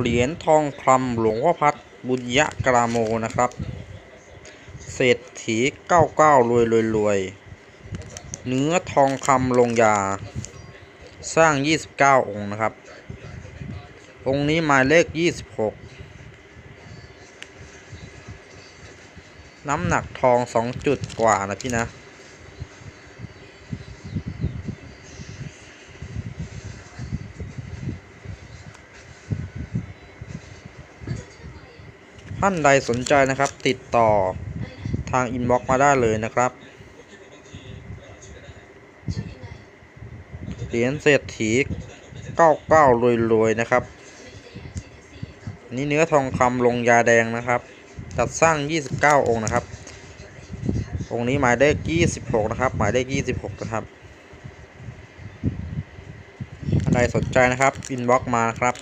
เหรียญทองคำหลวงพ่อพัดบุญยะกราโมนะครับ เศรษฐีเก้าเก้ารวยรวยรวยเนื้อทองคำลงยา สร้าง 29 องค์นะครับ องค์นี้หมายเลข 26 น้ำหนักทอง 2 จุดกว่านะพี่นะ ท่านใดสนใจนะครับ ติดต่อทางอินบ็อกซ์มาได้เลยนะครับ เหรียญเศรษฐี99รวยๆนะครับ นี่เนื้อทองคำลงยาแดงนะครับ จัดสร้าง 29 องค์นะครับ องค์นี้หมายเลข26 นะครับ หมายเลข26 นะครับท่านใดสนใจนะครับ อินบ็อกซ์มานะครับ